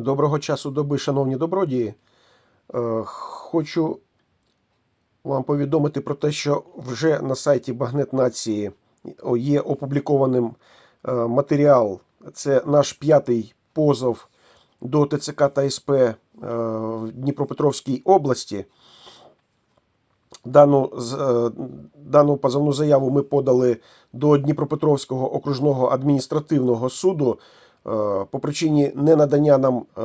Доброго часу доби, шановні добродії. Е, Хочу вам повідомити про те, що вже на сайті Багнет Нації є опублікованим е, матеріал. Це наш п'ятий позов до ТЦК та СП е, в Дніпропетровській області. Дану, дану позовну заяву ми подали до Дніпропетровського окружного адміністративного суду по причині ненадання нам е,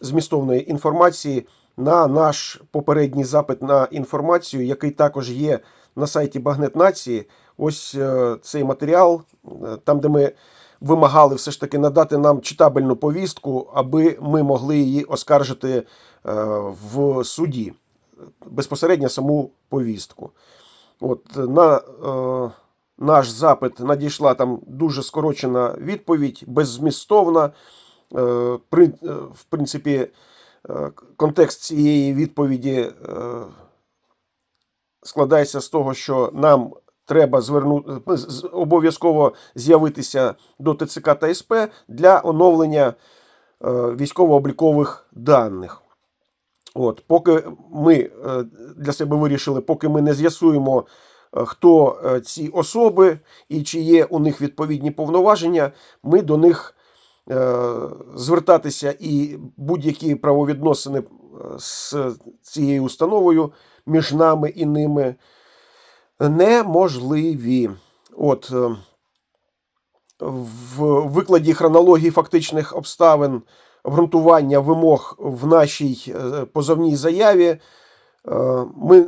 змістовної інформації на наш попередній запит на інформацію, який також є на сайті Багнет Нації. Ось е, цей матеріал, е, там, де ми вимагали все ж таки надати нам читабельну повістку, аби ми могли її оскаржити е, в суді безпосередньо саму повістку. От на е, наш запит надійшла там дуже скорочена відповідь, беззмістовна. Е, е, в принципі, е, контекст цієї відповіді складається з того, що нам треба звернути обов'язково з'явитися до ТЦК та СП для оновлення військово-облікових даних. От, поки ми для себе вирішили, поки ми не з'ясуємо, хто е, ці особи і чи є у них відповідні повноваження, ми до них е, звертатися і будь-які правовідносини е, з цією установою між нами і ними неможливі. От в викладі хронології фактичних обставин обґрунтування вимог в нашій позовній заяві. Ми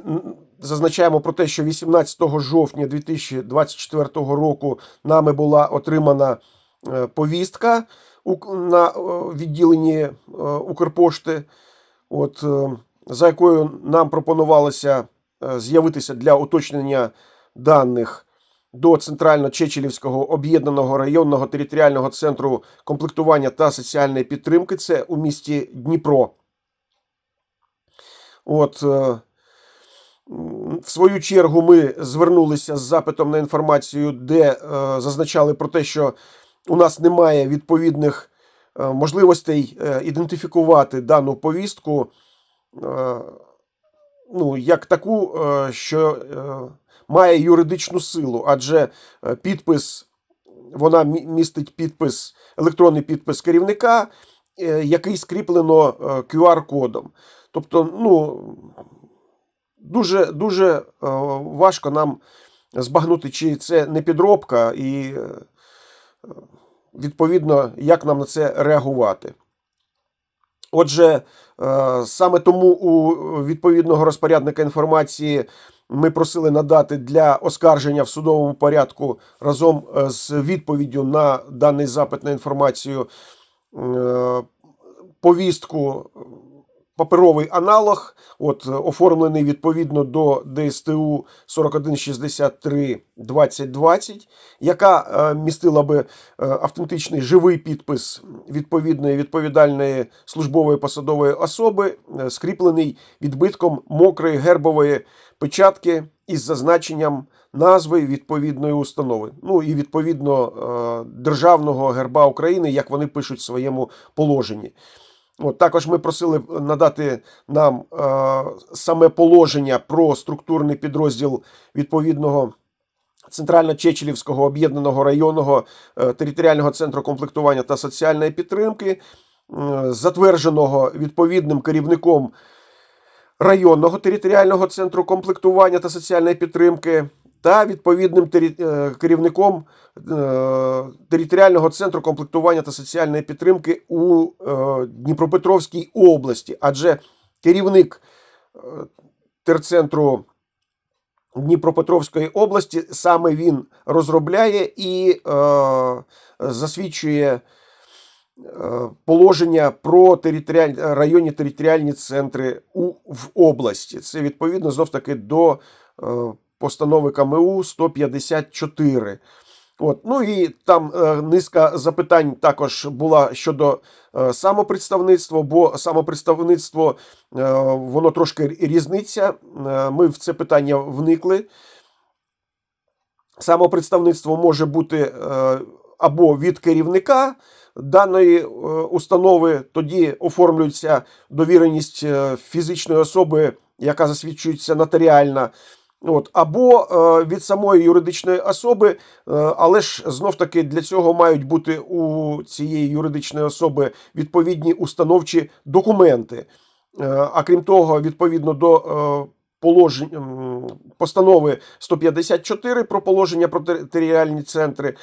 зазначаємо про те, що 18 жовтня 2024 року нами була отримана е, повістка на е, відділенні е, Укрпошти, от, за якою нам пропонувалося з'явитися для уточнення даних до Центрально-Чечелівського об'єднаного районного територіального центру комплектування та соціальної підтримки. Це у місті Дніпро. От, в свою чергу ми звернулися з запитом на інформацію, де е, зазначали про те, що у нас немає відповідних е, можливостей е, ідентифікувати дану повістку ну, як таку, що має юридичну силу, адже підпис, вона містить підпис, електронний підпис керівника, який скріплено QR-кодом. Тобто, ну, дуже, дуже е, важко нам збагнути, чи це не підробка, і е, відповідно, як нам на це реагувати. Отже, е, саме тому у відповідного розпорядника інформації ми просили надати для оскарження в судовому порядку разом з відповіддю на даний запит на інформацію повістку, паперовий аналог, от, е, оформлений відповідно до ДСТУ 4163 2020, яка е, містила би е, автентичний живий підпис відповідної відповідальної службової посадової особи, скріплений відбитком мокрої гербової печатки із зазначенням назви відповідної установи. Ну і відповідно державного герба України, як вони пишуть в своєму положенні. От, також ми просили надати нам е, саме положення про структурний підрозділ відповідного Центрально-Чечелівського об'єднаного районного е, територіального центру комплектування та соціальної підтримки, е, затвердженого відповідним керівником районного територіального центру комплектування та соціальної підтримки та відповідним е, керівником е, територіального центру комплектування та соціальної підтримки у е, Дніпропетровській області, адже керівник терцентру Дніпропетровської області саме він розробляє і засвідчує положення про територіаль... районні територіальні центри у... в області. Це відповідно знов таки до постанови КМУ 154. От. Ну і там е, низка запитань також була щодо е, самопредставництва, бо самопредставництво е, воно трошки різниця. Е, ми в це питання вникли. Самопредставництво може бути е, або від керівника даної е, установи, тоді оформлюється довіреність е, фізичної особи, яка засвідчується нотаріально. От, або е, від самої юридичної особи, е, але ж знов таки для цього мають бути у цієї юридичної особи відповідні установчі документи. Е, а крім того, відповідно до е, положень постанови 154 про положення про територіальні центри.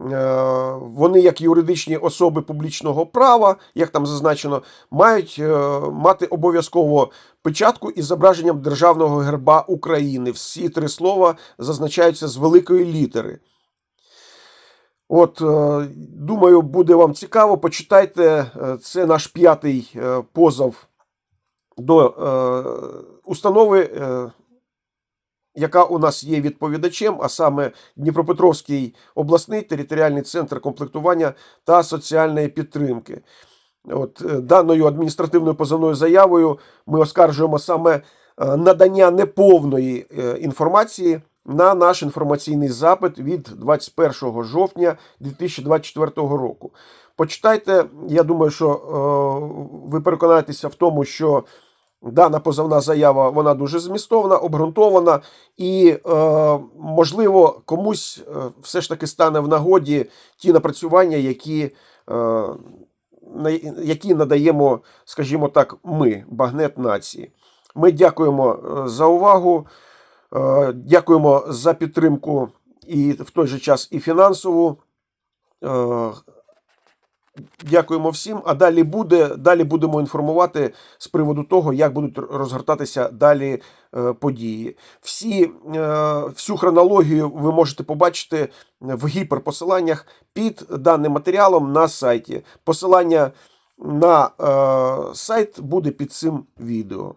Е, Вони, як юридичні особи публічного права, як там зазначено, мають е, мати обов'язково печатку із зображенням державного герба України. Всі три слова зазначаються з великої літери. От, е, думаю, буде вам цікаво. Почитайте. Це наш п'ятий позов до установи, яка у нас є відповідачем, а саме Дніпропетровський обласний територіальний центр комплектування та соціальної підтримки. От, е, даною адміністративною позовною заявою ми оскаржуємо саме е, надання неповної е, інформації на наш інформаційний запит від 21 жовтня 2024 року. Почитайте, я думаю, що ви переконаєтеся в тому, що дана позовна заява вона дуже змістовна, обґрунтована, і, е, можливо, комусь е, все ж таки стане в нагоді ті напрацювання, які, е, які надаємо, скажімо так, ми, багнет нації. Ми дякуємо е, за увагу, е, дякуємо за підтримку і в той же час і фінансову. Е, Дякуємо всім. А далі буде. Далі будемо інформувати з приводу того, як будуть розгортатися далі е, події. Всі, е, всю хронологію ви можете побачити в гіперпосиланнях під даним матеріалом на сайті. Посилання на е, сайт буде під цим відео.